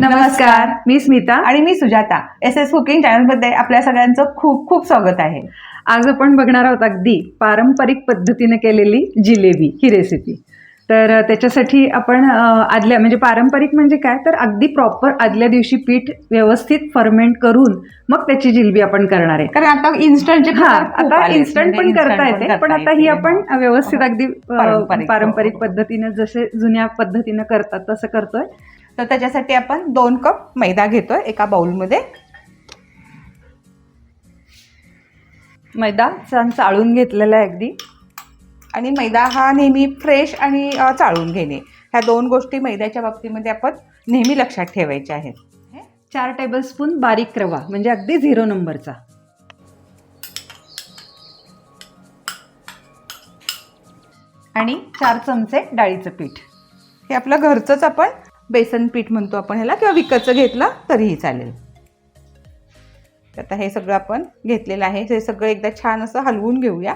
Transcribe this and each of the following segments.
नमस्कार. मी स्मिता. आणि मी सुजाता. एस एस कुकिंग चॅनलमध्ये आपल्या सगळ्यांचं खूप खूप स्वागत आहे. आज आपण बघणार आहोत अगदी पारंपरिक पद्धतीने केलेली जिलेबी ही रेसिपी तर त्याच्यासाठी आपण आदल्या म्हणजे पारंपरिक म्हणजे काय? तर अगदी प्रॉपर आदल्या दिवशी पीठ व्यवस्थित फर्मेंट करून मग त्याची जिलबी आपण करणार आहे. कारण आता इन्स्टंटचे हा आता इन्स्टंट पण करता येते पण आता ही आपण व्यवस्थित अगदी पारंपरिक. पारंपरिक पद्धतीने जसे जुन्या पद्धतीने करतात तसं करतोय. तर त्याच्यासाठी आपण दोन कप मैदा घेतोय एका बाउलमध्ये. मैदा छान चाळून घेतलेला आहे अगदी. आणि मैदा हा नेहमी फ्रेश आणि चाळून घेणे. ह्या दोन गोष्टी मैद्याच्या बाबतीमध्ये आपण नेहमी लक्षात ठेवायच्या आहेत. चार टेबलस्पून बारीक रवा म्हणजे अगदी झिरो नंबरचा आणि चार चमचे डाळीचं पीठ. हे आपलं घरचंच आपण बेसन पीठ म्हणतो आपण ह्याला किंवा विकतचं घेतलं तरीही चालेल. तर आता हे सगळं आपण घेतलेलं आहे. हे सगळं एकदा छान असं हलवून घेऊया.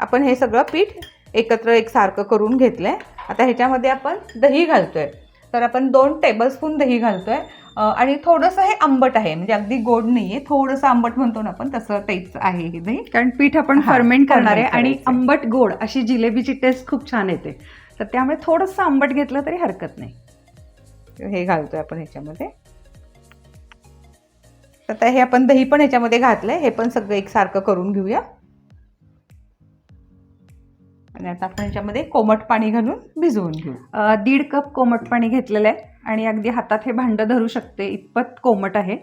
आपण हे सगळं पीठ एकत्र एकसारखं करून घेतलंय. आता ह्याच्यामध्ये आपण दही घालतोय. तर आपण दोन टेबलस्पून दही घालतोय. आहे आणि थोडंसं हे आंबट आहे म्हणजे अगदी गोड नाहीये थोडंसं आंबट म्हणतो ना आपण तसं टाईपचं आहे हे दही कारण पीठ आपण फर्मेंट करणार आहे आणि. आंबट गोड अशी जिलेबीची टेस्ट खूप छान येते. तर त्यामुळे थोडंसं आंबट घेतलं तरी हरकत नाही. हे घालतोय आपण ह्याच्यामध्ये. आता हे आपण दही पण ह्याच्यामध्ये घातलंय हे पण सगळं एकसारखं करून घेऊया. आणि आता आपण ह्याच्यामध्ये कोमट पाणी घालून भिजवून घेऊ. दीड कप कोमट पाणी घेतलेलं आहे आणि अगदी हातात हे भांडं धरू शकते इतपत कोमट आहे.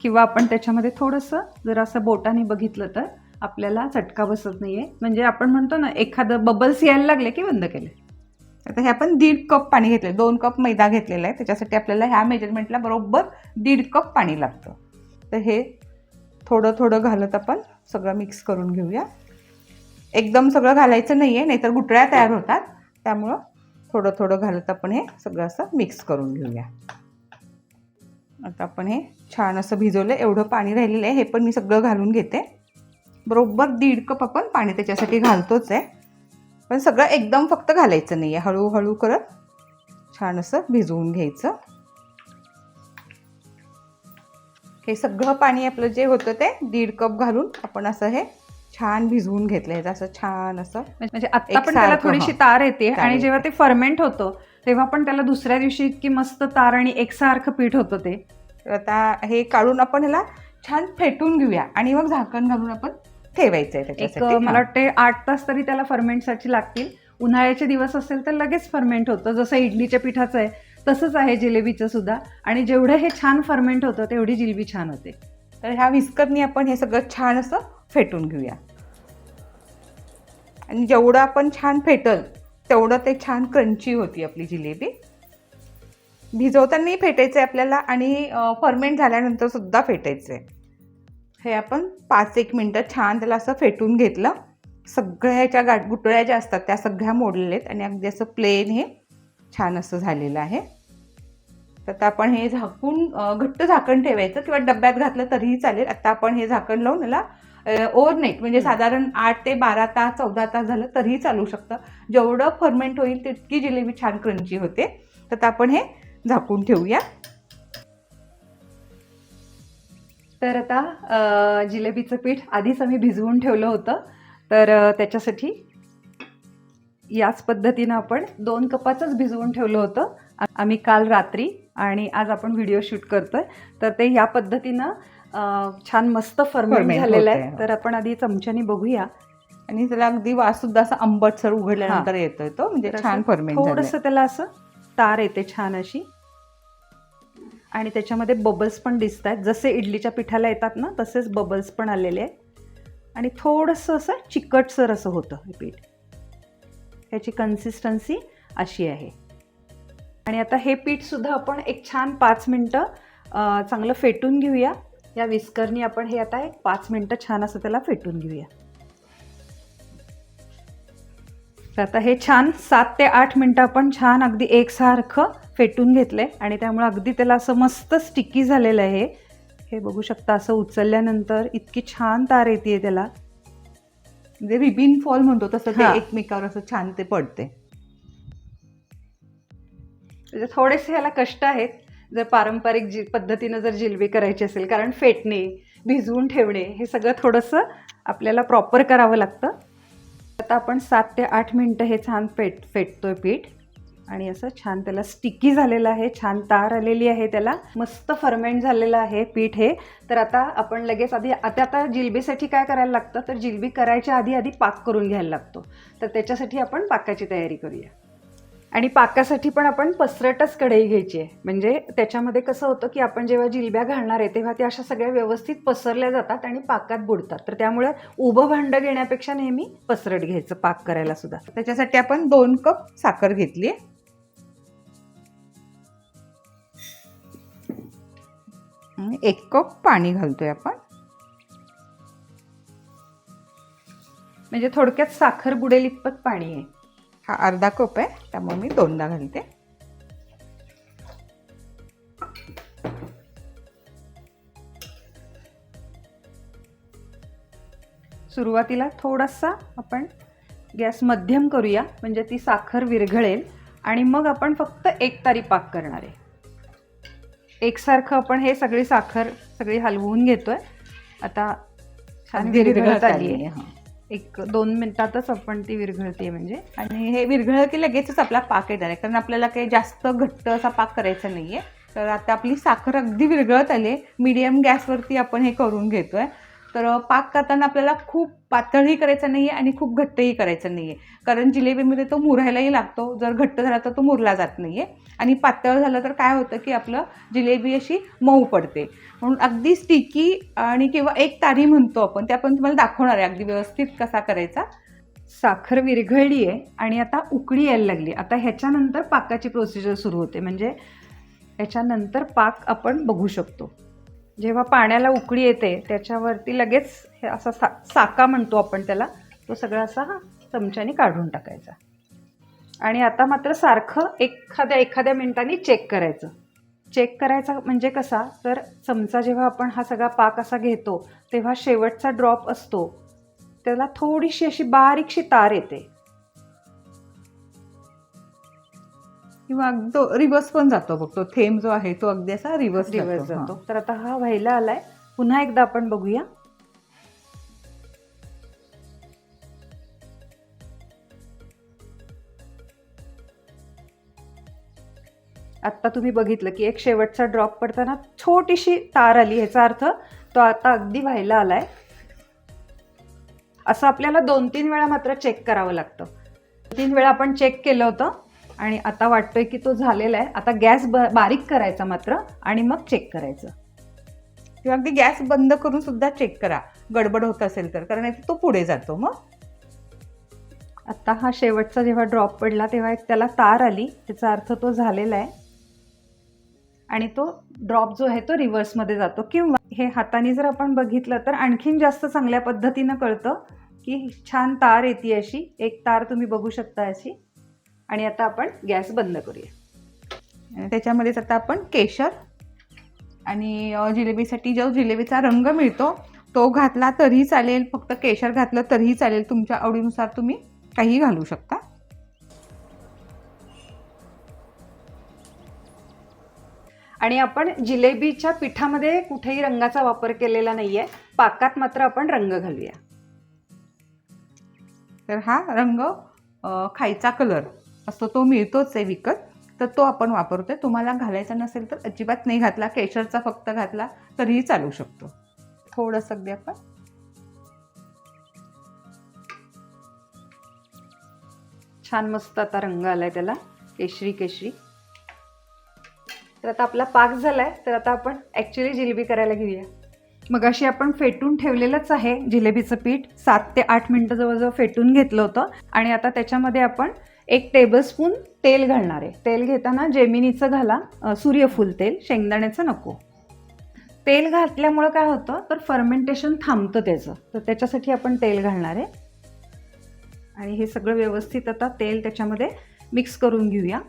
किंवा आपण त्याच्यामध्ये थोडंसं जर असं बोटाने बघितलं तर आपल्याला चटका बसत नाहीये. म्हणजे आपण म्हणतो ना एखादं बबल्स यायला लागले की बंद केले. आता हे आपण दीड कप पाणी घेतलं दोन कप मैदा घेतलेला आहे. त्याच्यासाठी आपल्याला ह्या मेजरमेंटला बरोबर दीड कप पाणी लागतं. तर हे थोडं थोडं घालत आपण सगळं मिक्स करून घेऊया. एकदम सगळं घालायचं नाही आहे नाहीतर गुटळ्या तयार होतात. त्यामुळं थोडं थोडं घालत आपण हे सगळं असं मिक्स करून घेऊया. आता आपण हे छान असं भिजवलं एवढं पाणी राहिलेलं आहे हे पण मी सगळं घालून घेते. बरोबर दीड कप आपण पाणी त्याच्यासाठी घालतोच आहे. पण सगळं एकदम फक्त घालायचं नाही आहे हळूहळू करत छान असं भिजवून घ्यायचं. हे सगळं पाणी आपलं जे होतं ते दीड कप घालून आपण असं हे छान भिजवून घेतलं आहे असं छान असं म्हणजे आता पण त्याला थोडीशी. तार येते आणि. जेव्हा ते फर्मेंट होतं तेव्हा पण त्याला दुसऱ्या दिवशी इतकी मस्त तार आणि एकसारखं पीठ होतं ते. आता हे काढून आपण ह्याला छान फेटून घेऊया. आणि मग झाकण घालून आपण ठेवायचं आहे एक त्याच्यासाठी. मला वाटते आठ तास तरी त्याला फर्मेंटसाठी लागतील. उन्हाळ्याचे दिवस असेल तर लगेच फर्मेंट होतं. जसं इडलीच्या पिठाचं आहे तसंच आहे जिलेबीचं सुद्धा. आणि जेवढं हे छान फर्मेंट होतं तेवढी जिलेबी छान होते. तर ह्या विस्करनी आपण हे सगळं छान असं फेटून घेऊया. आणि जेवढं आपण छान फेटल तेवढं ते छान क्रंची होती आपली जिलेबी. भिजवतानाही फेटायचं आहे आपल्याला आणि फर्मेंट झाल्यानंतर सुद्धा फेटायचं आहे हे आपण पाच एक मिनटं छान त्याला असं फेटून घेतलं. सगळ्या ह्याच्या गाठ गुटळ्या ज्या असतात त्या सगळ्या मोडलेल्या आहेत आणि अगदी असं प्लेन हे छान असं झालेलं आहे. तर आता आपण हे झाकून घट्ट झाकण ठेवायचं किंवा डब्यात घातलं तरीही चालेल. आता आपण हे झाकण लावून याला ओव्हरनाईट म्हणजे साधारण आठ ते बारा तास चौदा तास झालं तरीही चालू शकतं. जेवढं फर्मेंट होईल तितकी जिलेबी छान क्रंची होते. तर आपण हे झाकून ठेवूया. तर आता जिलेबीचं पीठ आधीच आम्ही भिजवून ठेवलं होतं. तर त्याच्यासाठी याच पद्धतीनं आपण दोन कपाचंच भिजवून ठेवलं होतं. आम्ही काल रात्री आणि आज आपण व्हिडिओ शूट करतोय. तर ते या पद्धतीनं छान मस्त फर्मेंट झालेलं आहे. तर आपण आधी चमच्यानी बघूया. आणि त्याला अगदी वास सुद्धा असा आंबटसर उघडल्यानंतर येतोय तो. म्हणजे छान फर्मेंट थोडंसं त्याला असं तार येते छान अशी. आणि त्याच्यामध्ये बबल्स पण दिसत आहेत जसे इडलीच्या पिठाला येतात ना तसेच बबल्स पण आलेले आहेत. आणि थोडंसं असं चिकटसर असं होतं हे पीठ. ह्याची कन्सिस्टन्सी अशी आहे. आणि आता हे पीठसुद्धा आपण एक छान पाच मिनटं चांगलं फेटून घेऊया. या विस्करनी आपण हे आता एक पाच मिनटं छान असं त्याला फेटून घेऊया. तर आता हे छान सात ते आठ मिनटं आपण छान अगदी एकसारखं फेटून घेतलंय. आणि त्यामुळे अगदी त्याला असं मस्त स्टिकी झालेलं आहे. हे बघू शकता असं उचलल्यानंतर इतकी छान तार येते त्याला. म्हणजे रिबिन फॉल म्हणतो तसं हा. ते एकमेकावर असं छान ते पडते. म्हणजे थोडेसे ह्याला कष्ट आहेत. जर पारंपरिक जी पद्धतीनं जर जिलबी करायची असेल कारण फेटणे भिजवून ठेवणे हे सगळं थोडंसं आपल्याला प्रॉपर करावं लागतं. आता आपण सात ते आठ मिनटं हे छान फेट फेटतोय पीठ. आणि असं छान त्याला स्टिकी झालेलं आहे छान तार आलेली आहे त्याला. मस्त फर्मेंट झालेलं आहे पीठ हे. तर आता आपण लगेच आधी आता आता जिलबीसाठी काय करायला लागतं? तर जिलबी करायच्या आधी आधी पाक करून घ्यायला लागतो. तर त्याच्यासाठी आपण पाकाची तयारी करूया. आणि पाकासाठी पण आपण पसरटच कढई घ्यायची आहे. म्हणजे त्याच्यामध्ये कसं होतं की आपण जेव्हा जिलब्या घालणार आहे तेव्हा त्या अशा सगळ्या व्यवस्थित पसरल्या जातात आणि पाकात बुडतात. तर त्यामुळे उभं भांडं घेण्यापेक्षा नेहमी पसरट घ्यायचं पाक करायला सुद्धा. त्याच्यासाठी आपण दोन कप साखर घेतली आणि एक कप पाणी घालतो आहे आपण. म्हणजे थोडक्यात साखर बुडेल इतपत पाणी आहे. हा अर्धा कप आहे त्यामुळे मी दोनदा घालते. सुरुवातीला थोडासा आपण गॅस मध्यम करूया म्हणजे ती साखर विरघळेल आणि मग आपण फक्त एक तारी पाक करणार आहे. एकसारखं आपण हे सगळी साखर सगळी हलवून घेतोय. आता छान विरघळत आली आहे आहे. एक दोन मिनिटातच आपण ती विरघळते म्हणजे. आणि हे विरघळलं की लगेचच आपला पाक येणार आहे कारण आपल्याला काही जास्त घट्ट असा पाक करायचा नाहीये. तर आता आपली साखर अगदी विरघळत आली मीडियम गॅसवरती आपण हे करून घेतोय. तर पाक करताना आपल्याला खूप पातळही करायचं नाहीये आणि खूप घट्टही करायचं नाही आहे कारण जिलेबीमध्ये तो मुरायलाही लागतो. जर घट्ट झाला तर तो मुरला जात नाही आहे आणि पातळ झालं तर काय होतं की आपलं जिलेबी अशी मऊ पडते. म्हणून अगदी स्टिकी आणि किंवा एक तारी म्हणतो आपण ते आपण तुम्हाला दाखवणार आहे. अगदी व्यवस्थित कसा करायचा. साखर विरघळली आहे आणि आता उकळी यायला लागली. आता ह्याच्यानंतर पाकाची प्रोसिजर सुरू होते. म्हणजे ह्याच्यानंतर पाक आपण बघू शकतो. जेव्हा पाण्याला उकळी येते त्याच्यावरती लगेच हे असा सा साका म्हणतो आपण त्याला तो सगळा असा हा चमच्याने काढून टाकायचा. आणि आता मात्र सारखं एखाद्या एखाद्या मिनिटांनी चेक करायचं. चेक करायचा म्हणजे कसा? तर चमचा जेव्हा आपण हा सगळा पाक असा घेतो तेव्हा शेवटचा ड्रॉप असतो. त्याला थोडीशी अशी बारीकशी तार येते. किंवा तो रिवर्स पण जातो बघ तो थेंब जो आहे तो अगदी असा रिवर्स रिवर्स जातो. तर आता हा व्हायला आलाय. पुन्हा एकदा आपण बघूया. आत्ता तुम्ही बघितलं की एक शेवटचा ड्रॉप पडताना छोटीशी तार आली ह्याचा अर्थ तो आता अगदी व्हायला आलाय. असं आपल्याला दोन तीन वेळा मात्र चेक करावं लागतं. तीन वेळा आपण चेक केलं होतं. आणि आता वाटतोय की तो झालेला आहे. आता गॅस ब बारीक करायचा मात्र आणि मग चेक करायचं. किंवा अगदी गॅस बंद करून सुद्धा चेक करा. गडबड होत असेल तर. कारण तो पुढे जातो मग. आत्ता हा शेवटचा जेव्हा ड्रॉप पडला तेव्हा एक त्याला तार आली. त्याचा अर्थ तो झालेला आहे. आणि तो ड्रॉप जो आहे तो रिव्हर्समध्ये जातो. किंवा हे हाताने जर आपण बघितलं तर आणखीन जास्त चांगल्या पद्धतीनं कळतं की छान तार येते अशी. एक तार तुम्ही बघू शकता अशी. आणि आता आपण गॅस बंद करूया. आणि त्याच्यामध्येच आता आपण केशर आणि जिलेबीसाठी जो जिलेबीचा रंग मिळतो तो घातला तरीही चालेल. फक्त केशर घातलं तरीही चालेल. तुमच्या आवडीनुसार तुम्ही काही घालू शकता. आणि आपण जिलेबीच्या पिठामध्ये कुठेही रंगाचा वापर केलेला नाही आहे पाकात मात्र आपण रंग घालूया. तर हा रंग खायचा कलर असतो तो मिळतोच आहे विकत तर तो आपण वापरतोय. तुम्हाला घालायचा नसेल तर अजिबात नाही घातला केशरचा फक्त घातला तरीही चालू शकतो. थोडंसं अगदी आपण छान मस्त आता रंग आलाय त्याला केशरी केशरी. तर आता आपला पाक झालाय तर आता आपण ॲक्च्युली जिलेबी करायला घेऊया. मग अशी आपण फेटून ठेवलेलंच आहे जिलेबीचं पीठ सात ते आठ मिनटं जवळजवळ फेटून घेतलं होतं. आणि आता त्याच्यामध्ये आपण एक टेबलस्पून तेल घालणार आहे. तेल घेताना जेमिनीचं घाला सूर्यफूल तेल शेंगदाण्याचं नको. तेल घातल्यामुळं काय होतं? तर फर्मेंटेशन थांबतं त्याचं. तर त्याच्यासाठी आपण तेल घालणार आहे. आणि हे सगळं व्यवस्थित आता तेल त्याच्यामध्ये मिक्स करून घेऊया.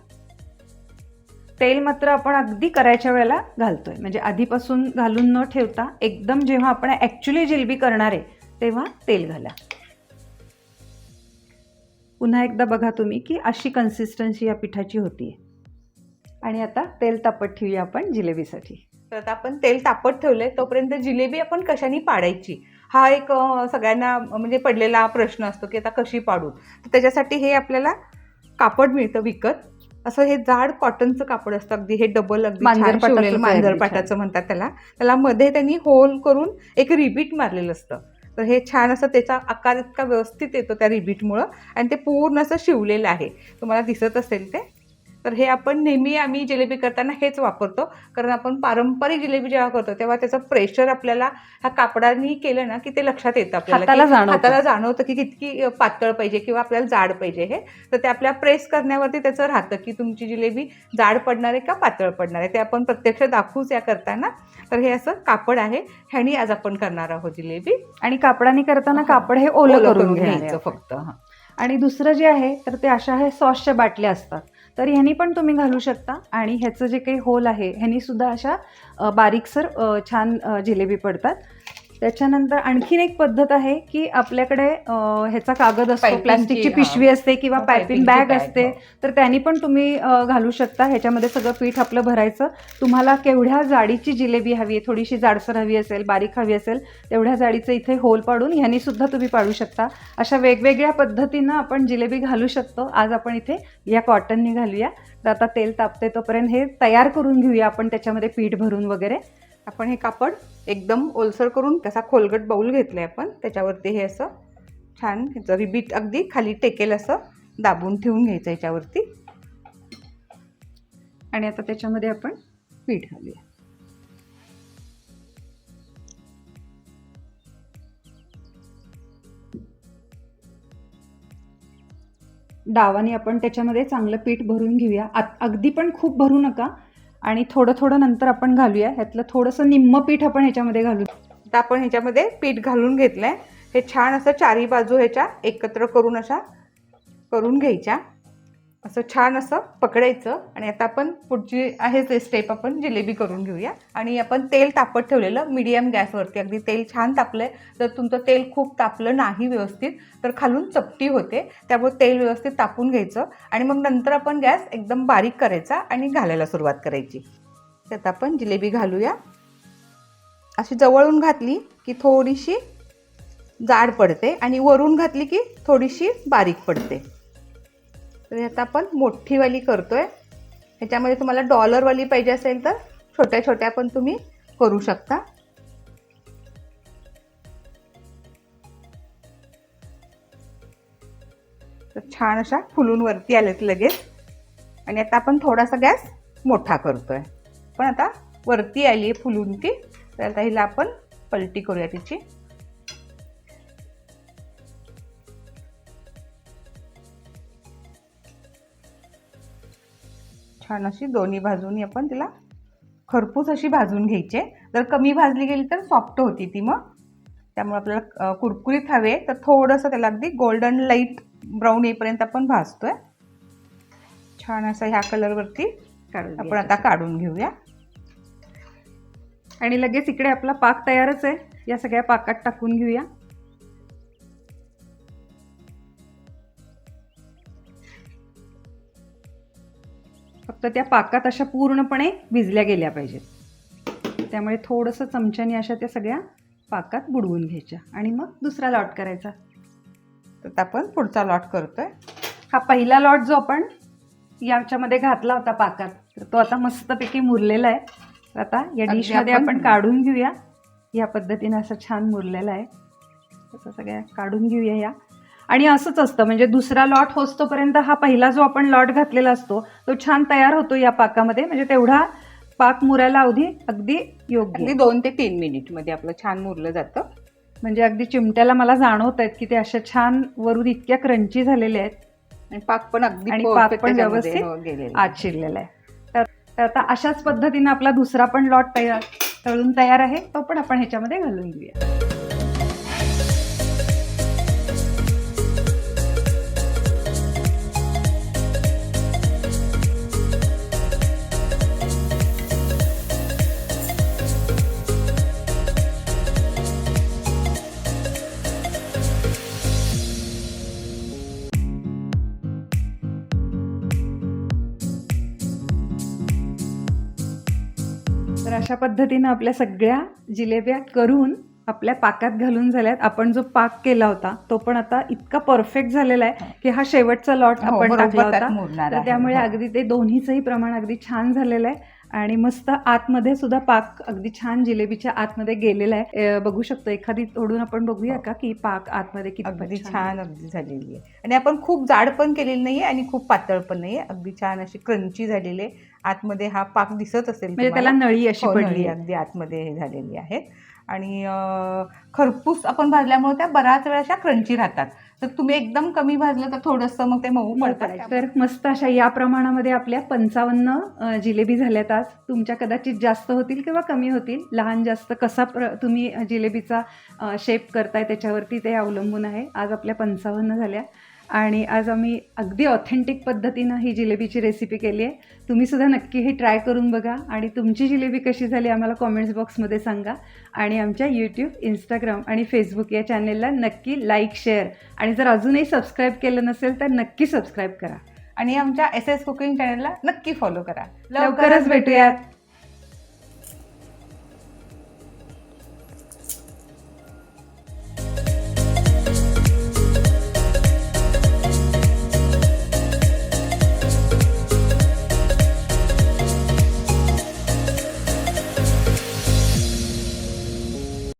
तेल मात्र आपण अगदी करायच्या वेळेला घालतोय. म्हणजे आधीपासून घालून न ठेवता एकदम जेव्हा आपण ॲक्च्युली जिलबी करणार आहे तेव्हा तेल घाला. पुन्हा एकदा बघा तुम्ही की अशी कन्सिस्टन्सी या पिठाची होती आणि आता तेल तापत ठेवूया आपण जिलेबीसाठी. तर आता आपण तेल तापत ठेवलंय तोपर्यंत जिलेबी आपण कशाने पाडायची? हा एक सगळ्यांना म्हणजे पडलेला प्रश्न असतो की आता कशी पाडू? तर त्याच्यासाठी हे आपल्याला कापड मिळतं विकत. असं हे जाड कॉटनचं कापड असतं अगदी हे डबल मांजरपाटाचं अगदी मांजरपाटाचं म्हणतात त्याला. त्याला मध्ये त्यांनी होल करून एक रिबीट मारलेलं असतं. तर हे छान असं त्याचा आकार इतका व्यवस्थित येतो त्या रिबीटमुळं. आणि ते पूर्ण असं शिवलेलं आहे. तुम्हाला दिसत असेल ते. तर हे आपण नेहमी आम्ही जिलेबी करताना हेच वापरतो. कारण आपण पारंपरिक जिलेबी जेव्हा करतो तेव्हा त्याचं प्रेशर आपल्याला ह्या कापडाने केलं ना की ते लक्षात येतं आपल्याला हाताला जाणवतं. की कितकी पातळ पाहिजे किंवा आपल्याला जाड पाहिजे हे. तर ते आपल्या प्रेस करण्यावरती त्याचं राहतं की तुमची जिलेबी जाड पडणार आहे का पातळ पडणार आहे. ते आपण प्रत्यक्ष दाखवूच या करताना. तर हे असं कापड आहे. ह्यानी आज आपण करणार आहोत जिलेबी. आणि कापडाने करताना हो. कापड हे ओलं करून घ्यायचं फक्त हां. आणि दुसरं जे आहे तर ते अशा हे सॉसच्या बाटल्या असतात. तर ह्यानी पण तुम्ही घालू शकता. आणि ह्याचं जे काही होल आहे ह्यांनी सुद्धा अशा बारीकसर छान जिलेबी पडतात. त्याच्यानंतर आणखीन एक पद्धत आहे की आपल्याकडे ह्याचा कागद असतो प्लास्टिकची. पिशवी असते किंवा पायपिंग बॅग असते. हो. तर त्यांनी पण तुम्ही घालू शकता. ह्याच्यामध्ये सगळं पीठ आपलं भरायचं. तुम्हाला केवढ्या जाडीची जिलेबी हवी आहे थोडीशी जाडसर हवी असेल बारीक हवी असेल तेवढ्या जाडीचं इथे होल पाडून ह्यानी सुद्धा तुम्ही पाडू शकता. अशा वेगवेगळ्या पद्धतीनं आपण जिलेबी घालू शकतो. आज आपण इथे या कॉटननी घालूया. तर आता तेल तापते तोपर्यंत हे तयार करून घेऊया आपण त्याच्यामध्ये पीठ भरून वगैरे. आपण हे कापड एकदम ओलसर करून त्याचा खोलगट बाऊल घेतलाय आपण. त्याच्यावरती हे असं छान ह्याचं रिबीट अगदी खाली टेकेल असं दाबून ठेवून घ्यायचं याच्यावरती. आणि आता त्याच्यामध्ये आपण पीठ घालूया. डावाने आपण त्याच्यामध्ये चांगलं पीठ भरून घेऊया. आत- अगदी पण खूप भरू नका. आणि थोडं थोडं नंतर आपण घालूया. ह्यातलं थोडंसं निम्म पीठ आपण ह्याच्यामध्ये घालू. तर आपण ह्याच्यामध्ये पीठ घालून घेतलंय. हे छान असं चारी बाजू ह्याच्या एकत्र करून अशा करून घ्यायच्या. असं छान असं पकडायचं आणि आता आपण पुढची आहे ते स्टेप आपण जिलेबी करून घेऊया. आणि आपण तेल तापत ठेवलेलं मीडियम गॅसवरती अगदी तेल छान तापलंय. जर तुमचं तेल खूप तापलं नाही व्यवस्थित तर खालून चपटी होते. त्यामुळे तेल व्यवस्थित तापून घ्यायचं. आणि मग नंतर आपण गॅस एकदम बारीक करायचा आणि घालायला सुरुवात करायची. त्यात आपण जिलेबी घालूया. अशी जवळून घातली की थोडीशी जाड पडते आणि वरून घातली की थोडीशी बारीक पडते. तर आता आपण मोठीवाली आहे ह्याच्यामध्ये तुम्हाला डॉलरवाली पाहिजे असेल तर छोट्या छोट्या पण तुम्ही करू शकता. तर छान अशा फुलून वरती आलेत लगेच. आणि आता आपण थोडासा गॅस मोठा करतो आहे पण आता वरती आली आहे फुलून ती. तर आता हिला आपण पलटी करूया तिची. छान अशी दोन्ही बाजूनी आपण तिला खरपूस अशी भाजून घ्यायची. आहे. जर कमी भाजली गेली तर सॉफ्ट होती ती मग. त्यामुळे आपल्याला कुरकुरीत हवे. तर थोडंसं त्याला अगदी गोल्डन लाइट ब्राऊन येईपर्यंत आपण भाजतोय. छान असं ह्या कलरवरती आपण. आता काढून घेऊया. आणि लगेच इकडे आपला पाक तयारच आहे. या सगळ्या पाकात टाकून घेऊया. फक्त त्या पाकात अशा पूर्णपणे भिजल्या गेल्या पाहिजेत. त्यामुळे थोडंसं चमच्याने अशा त्या सगळ्या पाकात बुडवून घ्यायच्या. आणि मग दुसरा लॉट करायचा. तर आपण पुढचा लॉट करतोय. हा पहिला लॉट जो आपण याच्यामध्ये घातला होता पाकात तर तो आता मस्तपैकी मुरलेला आहे. तर आता या डिशमध्ये आपण- काढून घेऊया. या पद्धतीने असं छान मुरलेलं आहे. आता सगळ्या काढून घेऊया या. आणि असंच असतं. म्हणजे दुसरा लॉट होस्तोपर्यंत हा पहिला जो आपण लॉट घातलेला असतो तो छान तयार होतो या पाकामध्ये. म्हणजे तेवढा पाक मुरायला अवधी अगदी योग्य. अगदी. दोन ते तीन मिनिटमध्ये आपलं छान मुरलं जातं. म्हणजे अगदी चिमट्याला मला जाणवत आहेत की ते अशा छान वरून इतक्या क्रंची झालेल्या आहेत. आणि पाक पण अगदी आणि पाक पण व्यवस्थित हो, गेलेला आहे. तर आता अशाच पद्धतीनं आपला दुसरा पण लॉट तयार तळून तयार आहे तो पण आपण ह्याच्यामध्ये घालून घेऊया. अशा पद्धतीनं आपल्या सगळ्या जिलेब्या करून आपल्या पाकात घालून झाल्यात आपण जो पाक केला होता तो पण आता इतका परफेक्ट झालेला आहे की हा शेवटचा लॉट हो, आपण टाकला होता तर. त्यामुळे हो. अगदी ते दोन्हीचंही प्रमाण अगदी छान झालेलं आहे आणि मस्त आतमध्ये सुद्धा पाक अगदी छान जिलेबीच्या आतमध्ये गेलेला आहे. बघू शकतो एखादी तोडून आपण बघूया का की पाक आतमध्ये किती अगदी छान अगदी झालेली आहे. आणि आपण खूप जाड पण केलेली नाहीये आणि खूप पातळ पण नाहीये. अगदी छान अशी क्रंची झालेली आहे. आतमध्ये हा पाक दिसत असेल म्हणजे त्याला. नळी अशी हो, पडली आहे. अगदी आतमध्ये हे झालेली आहेत आणि खरपूस आपण भाजल्यामुळे त्या बऱ्याच वेळा अशा क्रंची राहतात. तर तुम्ही एकदम कमी भाजलं तर थोडंसं मग ते मऊ पडायचं. तर मस्त अशा या प्रमाणामध्ये आपल्या पंचावन्न जिलेबी झाल्यात आज. तुमच्या कदाचित जास्त होतील किंवा कमी होतील. लहान जास्त कसा प्र तुम्ही जिलेबीचा शेप करताय त्याच्यावरती ते अवलंबून आहे. आज आपल्या पंचावन्न झाल्या. आणि आज आम्ही अगदी ऑथेंटिक पद्धतीनं ही जिलेबीची रेसिपी केली आहे. तुम्ही सुद्धा नक्की ही ट्राय करून बघा आणि तुमची जिलेबी कशी झाली आम्हाला कॉमेंट्स बॉक्समध्ये सांगा. आणि आमच्या यूट्यूब इंस्टाग्राम आणि फेसबुक या चॅनेलला नक्की लाईक शेअर आणि जर अजूनही सबस्क्राईब केलं नसेल तर नक्की सबस्क्राईब करा. आणि आमच्या एस एस कुकिंग चॅनलला नक्की फॉलो करा. लवकरच भेटूयात.